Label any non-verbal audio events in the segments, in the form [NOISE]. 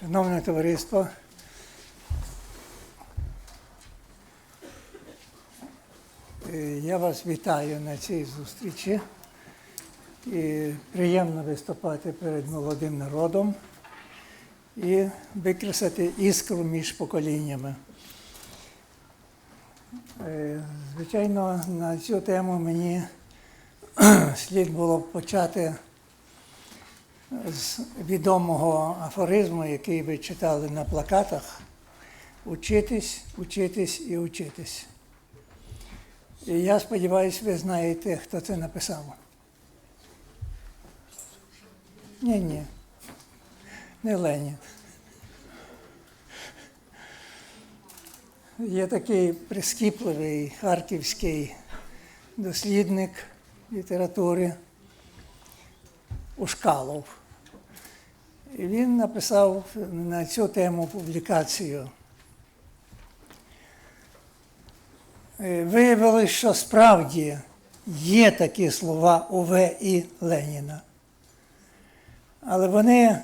Шановне товариство, е, я вас вітаю на цій зустрічі. І приємно виступати перед молодим народом і викреслити іскру між поколіннями. Е, Звичайно, на цю тему мені [CLEARS THROAT] слід було б почати з відомого афоризму, який ви читали на плакатах. Учитись, учитись і учитись. І я сподіваюся, ви знаєте, хто це написав. Ні, ні. Не Ленін. Є такий прискіпливий харківський дослідник літератури Ушкалов. І він написав на цю тему публікацію. Е, Виявилось, що справді є такі слова У.В. і Леніна. Але вони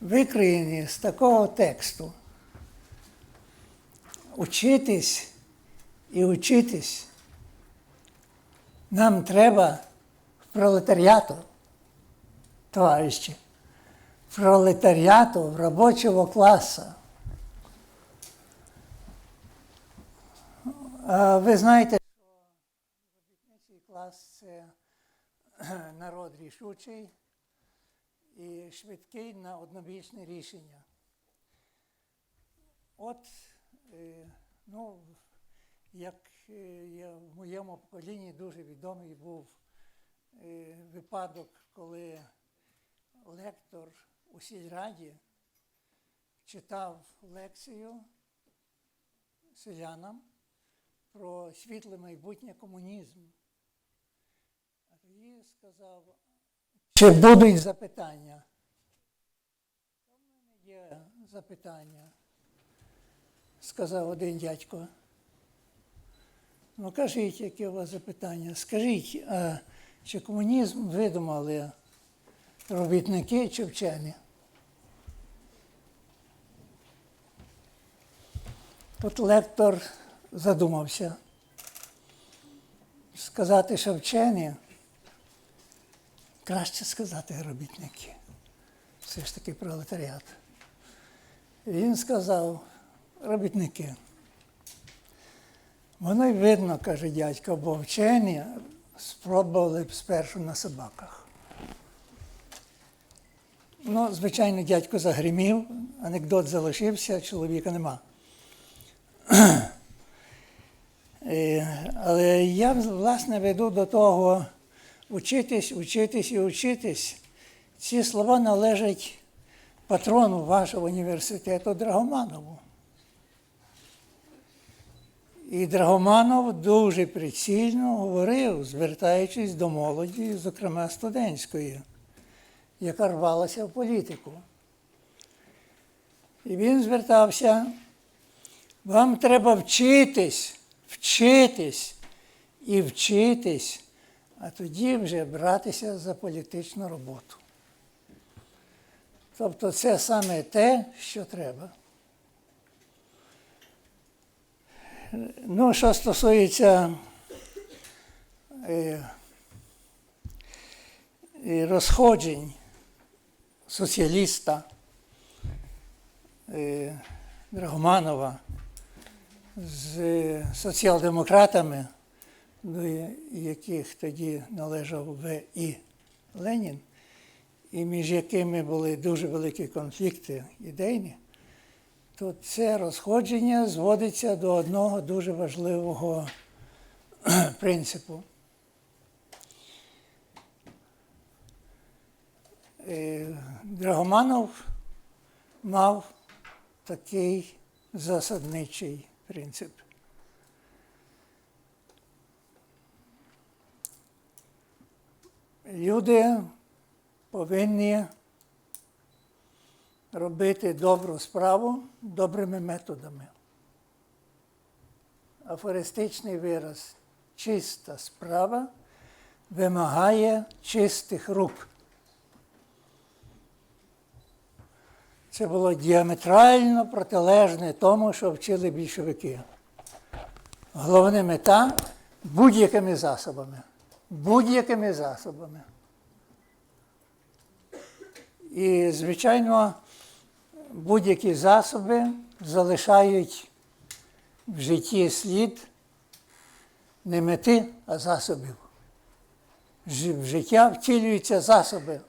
викриєні з такого тексту. Учитись і учитись нам треба в пролетаріату, товариші, пролетаріату, робочого класу. Ви знаєте, що клас це [CLEARS THROAT] народ рішучий і швидкий на однобічне рішення. От, е, ну, як е, я в моєму поколінні дуже відомий був е, випадок, коли лектор у сільраді читав лекцію селянам про світле майбутнє комунізму. А тоді сказав, чи будуть запитання? У мене є запитання, сказав один дядько. Ну, кажіть, яке у вас запитання? Скажіть, а чи комунізм видумали робітники чи вчені? Тут лектор задумався. Сказати, що вчені, краще сказати робітники. Все ж таки пролетаріат. Він сказав, робітники. Воно й видно, каже дядько, бо вчені спробували б спершу на собаках. Ну, звичайно, дядько загримів, анекдот залишився, чоловіка нема. [CLEARS THROAT] Е, Але я, власне, веду до того учитись, учитись і учитись. Ці слова належать патрону вашого університету Драгоманову. І Драгоманов дуже прицільно говорив, звертаючись до молоді, зокрема студентської, яка рвалася в політику. І він звертався, вам треба вчитись, вчитись і вчитись, а тоді вже братися за політичну роботу. Тобто це саме те, що треба. Ну, що стосується е, розходжень соціаліста е, Драгоманова з соціал-демократами, до яких тоді належав В. І. Ленін, і між якими були дуже великі конфлікти ідейні то це розходження зводиться до одного дуже важливого [CLEARS THROAT] принципу. Драгоманов мав такий засадничий принцип. Люди повинні робити добру справу добрими методами. Афористичний вираз чиста справа вимагає чистих рук. Це було діаметрально протилежне тому, що вчили більшовики. Головна мета будь-якими засобами. Будь-якими засобами. І, звичайно, будь-які засоби залишають в житті слід не мети, а засобів. В життя втілюються засоби.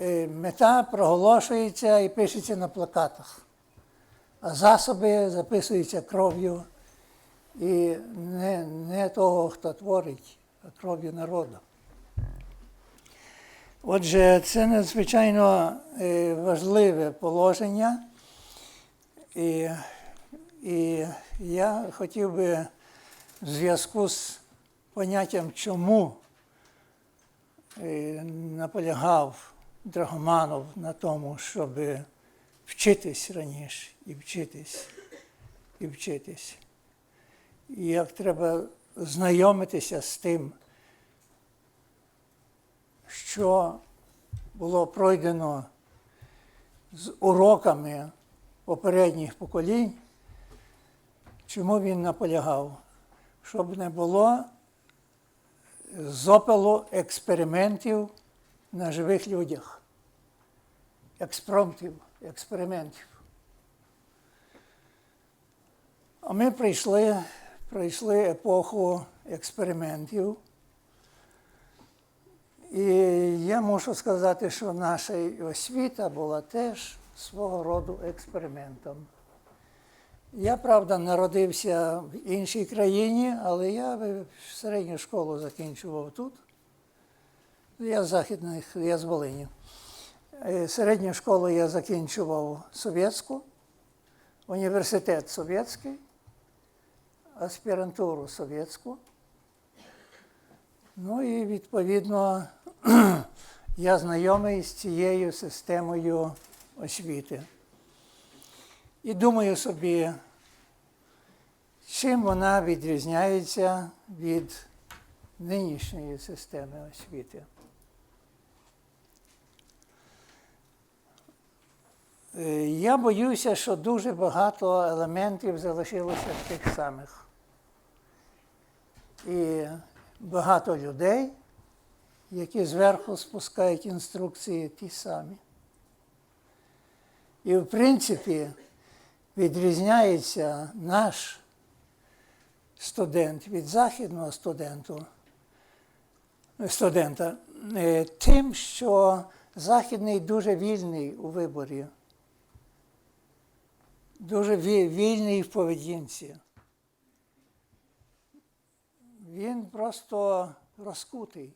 Е, Мета проголошується і пишеться на плакатах, а засоби записуються кров'ю і не, не того, хто творить, а кров'ю народу. Отже, це надзвичайно е, важливе положення. І, і я хотів би в зв'язку з поняттям чому е, наполягав Драгоманов на тому, щоб вчитись раніше і вчитись, і вчитись. І як треба знайомитися з тим, що було пройдено з уроками попередніх поколінь, чому він наполягав, щоб не було зопелу експериментів на живих людях, експромтів, експериментів. А ми прийшли, пройшли епоху експериментів. І я мушу сказати, що наша освіта була теж свого роду експериментом. Я, правда, народився в іншій країні, але я середню школу закінчував тут. Я з західних, я з Волині. Е, Середню школу я закінчував совєтську, університет совєтський, аспірантуру совєтську. Ну і відповідно [CLEARS THROAT] я знайомий з цією системою освіти. І думаю собі, чим вона відрізняється від нинішньої системи освіти. Я боюся, що дуже багато елементів залишилося тих самих. І багато людей, які зверху спускають інструкції ті самі. І в принципі відрізняється наш студент від західного студенту, студента е, тим, що західний дуже вільний у виборі, дуже вільний в поведінці. Він просто розкутий.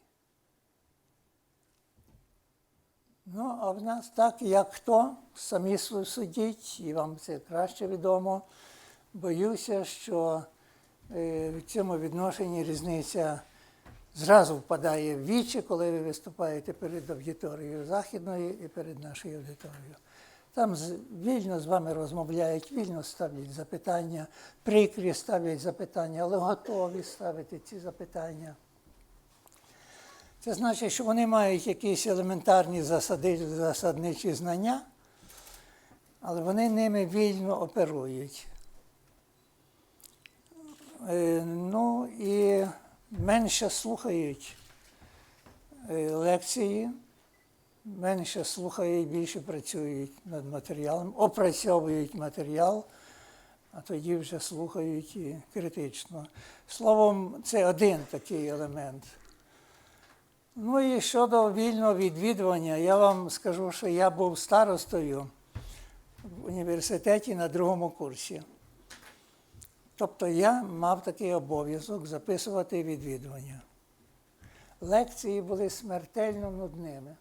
Ну, а в нас так, як хто, самі судіть, і вам це краще відомо. Боюся, що е, в цьому відношенні різниця зразу впадає в вічі, коли ви виступаєте перед аудиторією західною і перед нашою аудиторією. Там вільно з вами розмовляють, вільно ставлять запитання, прикрі ставлять запитання, але готові ставити ці запитання. Це значить, що вони мають якісь елементарні засади, засадничі знання, але вони ними вільно оперують. Е, Ну і менше слухають е, лекції, менше слухають, більше працюють над матеріалом, опрацьовують матеріал, а тоді вже слухають і критично. Словом, це один такий елемент. Ну і щодо вільного відвідування, я вам скажу, що я був старостою в університеті на другому курсі. Тобто я мав такий обов'язок записувати відвідування. Лекції були смертельно нудними.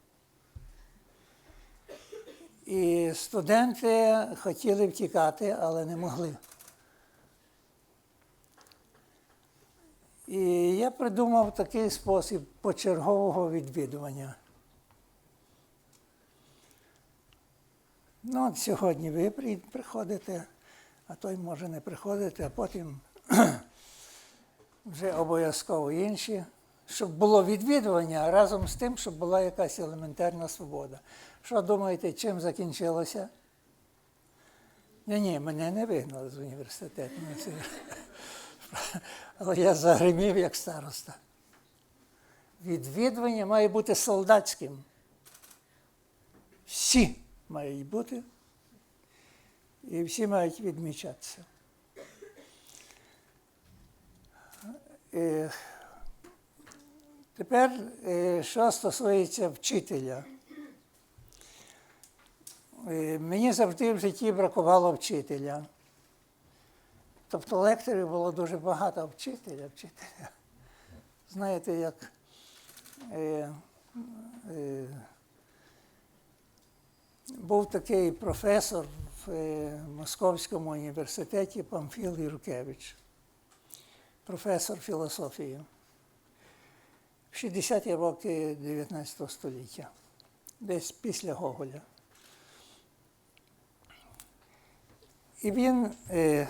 І студенти хотіли втікати, але не могли. І я придумав такий спосіб почергового відвідування. Ну, от сьогодні ви приходите, а той може не приходити, а потім [CLEARS THROAT] вже обов'язково інші щоб було відвідування, разом з тим, щоб була якась елементарна свобода. Що думаєте, чим закінчилося? Ні, ні, мене не вигнали з університету. Ну, [LAUGHS] Але я загримів як староста. Відвідування має бути солдатським. Всі мають бути. І всі мають відмічатися. Тепер, е, що стосується вчителя. Е, Мені завжди в житті бракувало вчителя. Тобто лекторів було дуже багато вчителя, вчителя. Знаєте, як е, е, був такий професор в е, Московському університеті Памфіл Юркевич, професор філософії в 60-ті роки 19 століття, десь після Гоголя. І він е,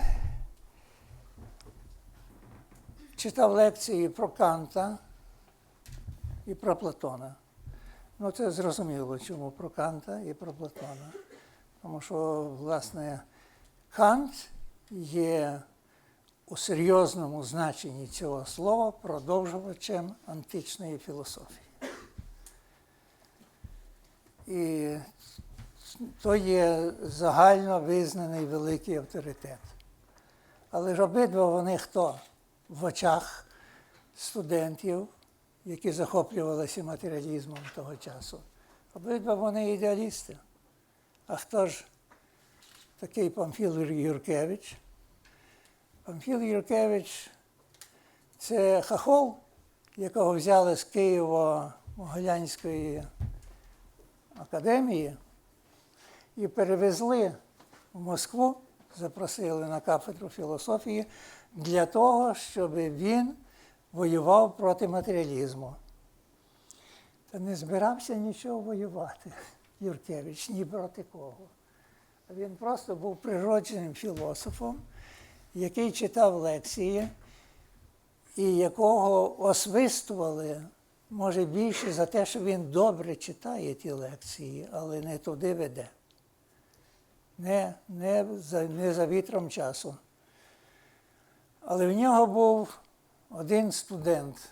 читав лекції про Канта і про Платона. Ну, це зрозуміло, чому про Канта і про Платона. Тому що, власне, Кант є у серйозному значенні цього слова продовжувачем античної філософії. І то є загально визнаний великий авторитет. Але ж обидва вони хто? В очах студентів, які захоплювалися матеріалізмом того часу. Обидва вони ідеалісти. А хто ж такий Памфіл Юркевич? Памфіл Юркевич це хахол, якого взяли з Києво-Могилянської академії і перевезли в Москву, запросили на кафедру філософії для того, щоб він воював проти матеріалізму. Та не збирався нічого воювати, Юркевич, ні проти кого. Він просто був природженим філософом, який читав лекції, і якого освистували, може, більше за те, що він добре читає ті лекції, але не туди веде. Не, не, за, не за вітром часу. Але в нього був один студент,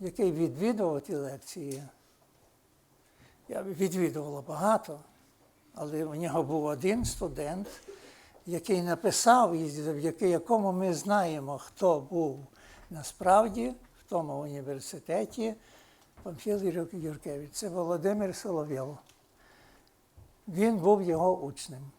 який відвідував ті лекції. Я відвідувала багато, але в нього був один студент, який написав, і завдяки якому ми знаємо, хто був насправді в тому університеті Памфіл Юркевич. Це Володимир Соловйов. Він був його учнем.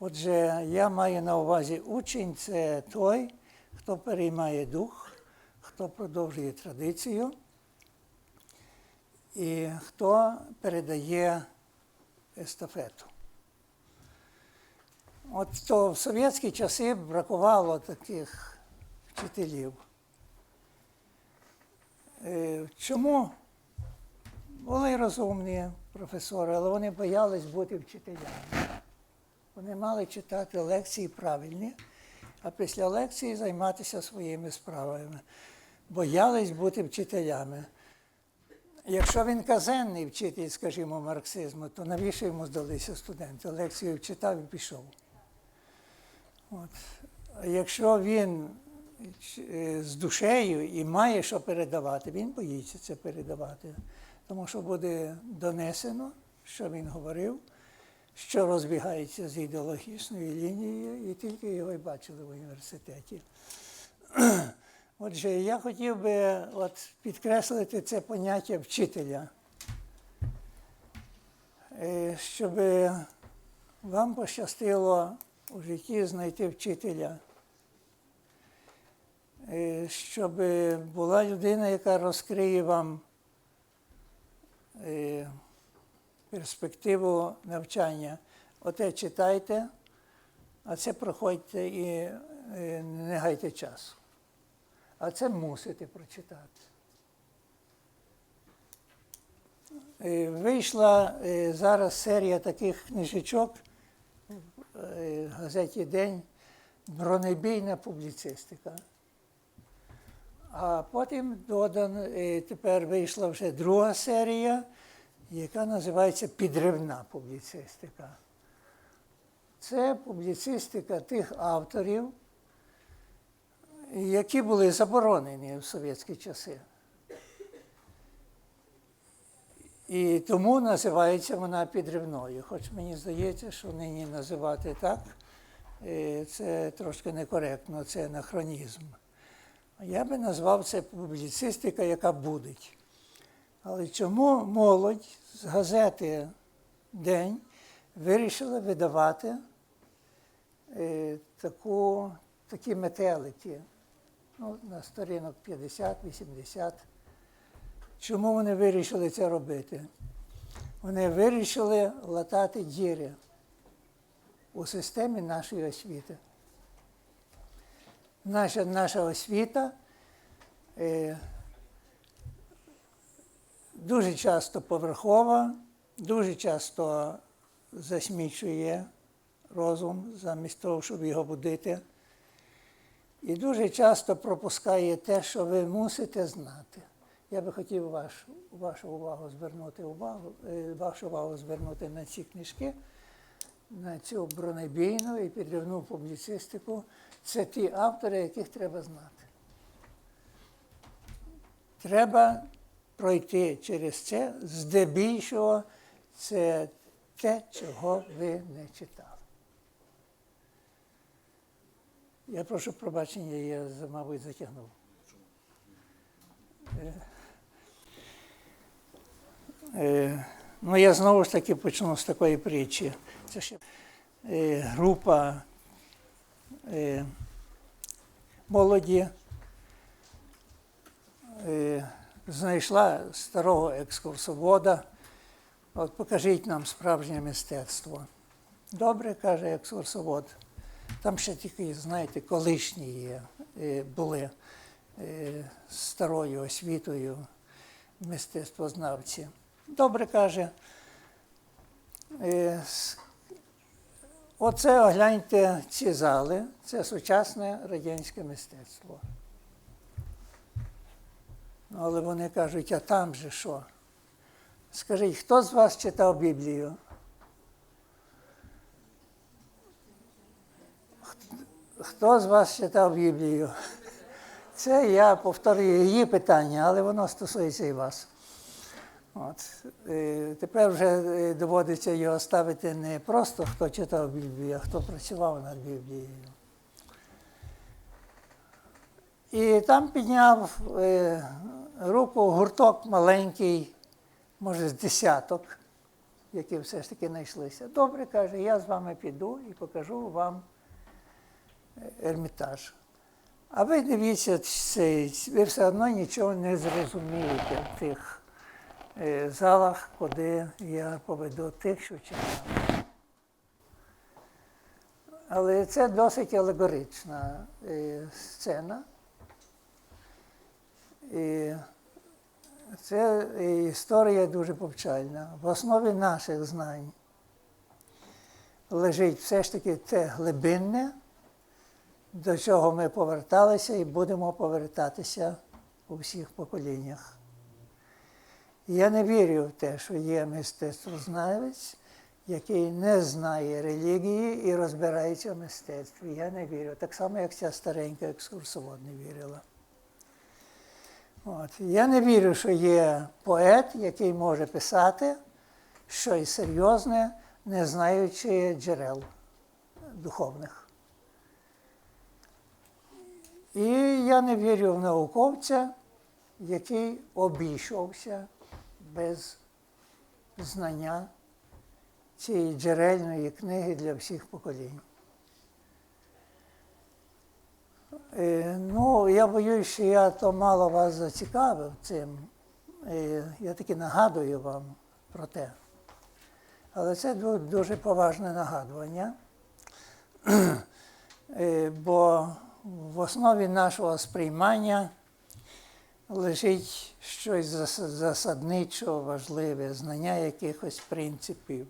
Отже, я маю на увазі учень це той, хто переймає дух, хто продовжує традицію і хто передає естафету. От то в совєтські часи бракувало таких вчителів. Е, Чому? Були розумні професори, але вони боялись бути вчителями. Вони мали читати лекції правильні, а після лекції займатися своїми справами. Боялись бути вчителями. Якщо він казенний вчитель, скажімо, марксизму, то навіщо йому здалися студенти? Лекцію вчитав і пішов. От. Якщо він е, з душею і має що передавати, він боїться це передавати. Тому що буде донесено, що він говорив, що розбігається з ідеологічною лінією, і тільки його й бачили в університеті. [CLEARS THROAT] Отже, я хотів би от підкреслити це поняття вчителя, Е, щоб вам пощастило у житті знайти вчителя, Е, щоб була людина, яка розкриє вам е, перспективу навчання. Оте читайте, а це проходьте і е, не гайте часу. А це мусите прочитати. Вийшла зараз серія таких книжечок газеті День бронебійна публіцистика. А потім додан, е, тепер вийшла вже друга серія, яка називається Підривна публіцистика. Це публіцистика тих авторів, які були заборонені в совєтські часи. І тому називається вона підривною. Хоч мені здається, що нині називати так, е, це трошки некоректно, це анахронізм. Я би назвав це публіцистика, яка будить. Але чому молодь з газети День вирішила видавати е, таку, такі метелики ну, на сторінок 50-80? Чому вони вирішили це робити? Вони вирішили латати діри у системі нашої освіти. Наша, наша освіта е, дуже часто поверхова, дуже часто засмічує розум замість того, щоб його будити. І дуже часто пропускає те, що ви мусите знати. Я би хотів ваш, вашу увагу звернути увагу, е, вашу увагу звернути на ці книжки, на цю бронебійну і підривну публіцистику. Це ті автори, яких треба знати. Треба пройти через це, здебільшого це те, чого ви не читали. Я прошу пробачення, я, мабуть, затягнув. Е, е, Ну, я знову ж таки почну з такої притчі. Це ще е, група е, молоді е, знайшла старого екскурсовода. От покажіть нам справжнє мистецтво. Добре, каже екскурсовод. Там ще тільки, знаєте, колишні є, е, були е, старою освітою мистецтвознавці. Добре каже. Е, Оце огляньте ці зали, це сучасне радянське мистецтво. Ну, Але вони кажуть, а там же що? Скажіть, хто з вас читав Біблію? Хто з вас читав Біблію? Це я повторюю її питання, але воно стосується і вас. От. Е, Тепер вже е, доводиться його ставити не просто хто читав Біблію, а хто працював над Біблією. І там підняв е, руку гурток маленький, може, з десяток, які все ж таки знайшлися. Добре, каже, я з вами піду і покажу вам ермітаж. А ви дивіться, ви все одно нічого не зрозумієте в тих залах, куди я поведу тих, що читав. Але це досить алегорична е, сцена. І це е, історія дуже повчальна. В основі наших знань лежить все ж таки те глибинне, до чого ми поверталися і будемо повертатися у всіх поколіннях. Я не вірю в те, що є мистецтвознавець, який не знає релігії і розбирається в мистецтві. Я не вірю. Так само, як ця старенька екскурсовод не вірила. От. Я не вірю, що є поет, який може писати щось серйозне, не знаючи джерел духовних. І я не вірю в науковця, який обійшовся без знання цієї джерельної книги для всіх поколінь. Е, Ну, я боюсь, що я то мало вас зацікавив цим. Е, Я таки нагадую вам про те. Але це дуже поважне нагадування. Е, Бо в основі нашого сприймання лежить щось зас- засадничо важливе, знання якихось принципів,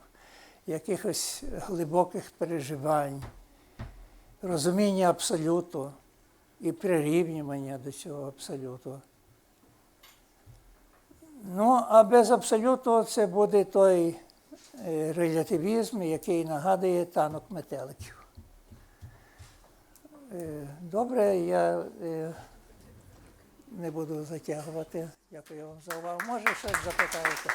якихось глибоких переживань, розуміння абсолюту. і прирівнювання до цього абсолюту. Ну, а без абсолюту це буде той е, релятивізм, який нагадує танок метеликів. Е, Добре, я е, не буду затягувати. Дякую вам за увагу. Може, щось запитаєте?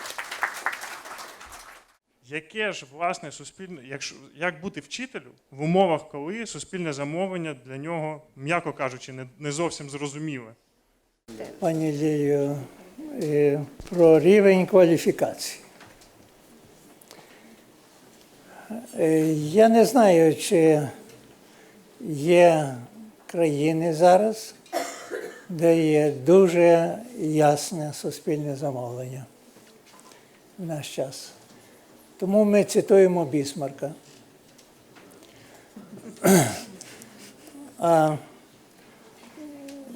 Яке ж власне суспільне, якщо як бути вчителю в умовах, коли суспільне замовлення для нього, м'яко кажучи, не, не зовсім зрозуміле? Пані Лілію, е, про рівень кваліфікації. Е, Я не знаю, чи є країни зараз, де є дуже ясне суспільне замовлення в наш час. Тому ми цитуємо Бісмарка. А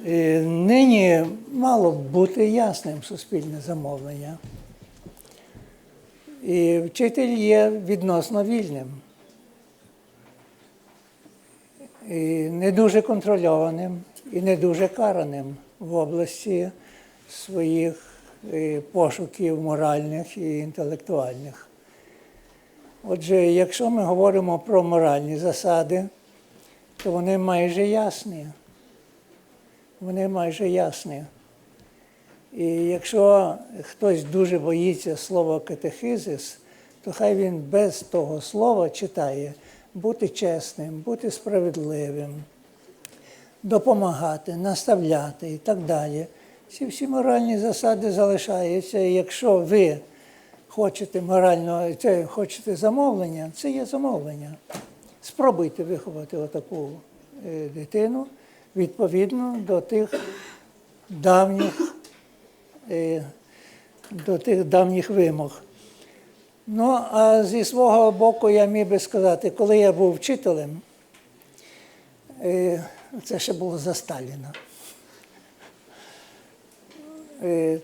Нині мало бути ясним суспільне замовлення. І вчитель є відносно вільним. І не дуже контрольованим і не дуже караним в області своїх е, пошуків моральних і інтелектуальних. Отже, якщо ми говоримо про моральні засади, то вони майже ясні вони майже ясні. І якщо хтось дуже боїться слова катехизис, то хай він без того слова читає бути чесним, бути справедливим, допомагати, наставляти і так далі. Ці всі моральні засади залишаються. Якщо ви хочете морального, це хочете замовлення, це є замовлення. Спробуйте виховати отаку е, дитину відповідно до тих давніх, е, до тих давніх вимог. Ну, а зі свого боку я міг би сказати, коли я був вчителем, е, це ще було за Сталіна, е,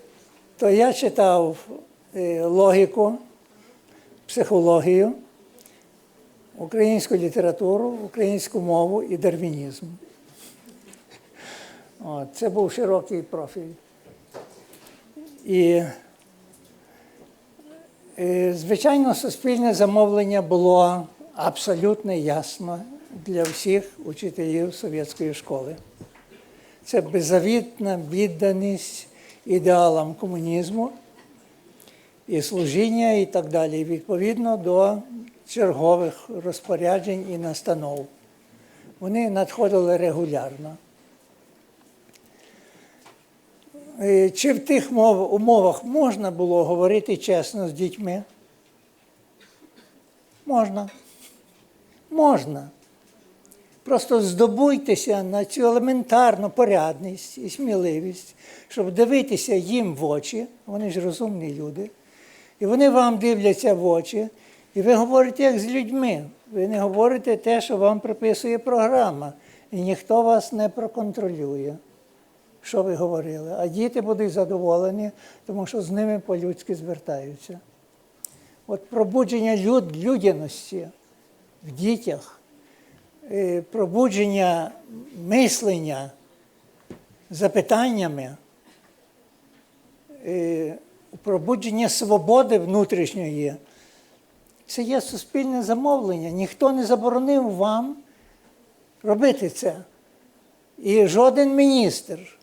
то я читав е, логіку, психологію, українську літературу, українську мову і дарвінізм. Це був широкий профіль. І, і, звичайно, суспільне замовлення було абсолютно ясно для всіх учителів совєтської школи. Це беззавітна відданість ідеалам комунізму і служіння і так далі, відповідно до чергових розпоряджень і настанов. Вони надходили регулярно. Е, Чи в тих умовах можна було говорити чесно з дітьми? Можна. Можна. Просто здобуйтеся на цю елементарну порядність і сміливість, щоб дивитися їм в очі, вони ж розумні люди, і вони вам дивляться в очі, і ви говорите як з людьми. Ви не говорите те, що вам приписує програма, і ніхто вас не проконтролює що ви говорили. А діти будуть задоволені, тому що з ними по-людськи звертаються. От пробудження люд, людяності в дітях, пробудження мислення запитаннями, е, пробудження свободи внутрішньої. Це є суспільне замовлення. Ніхто не заборонив вам робити це. І жоден міністр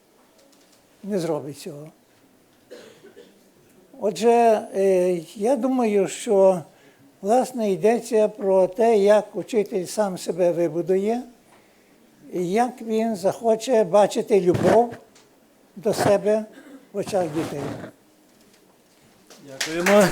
не зробить цього. Отже, е, я думаю, що власне йдеться про те, як учитель сам себе вибудує, і як він захоче бачити любов до себе в очах дітей. Дякуємо.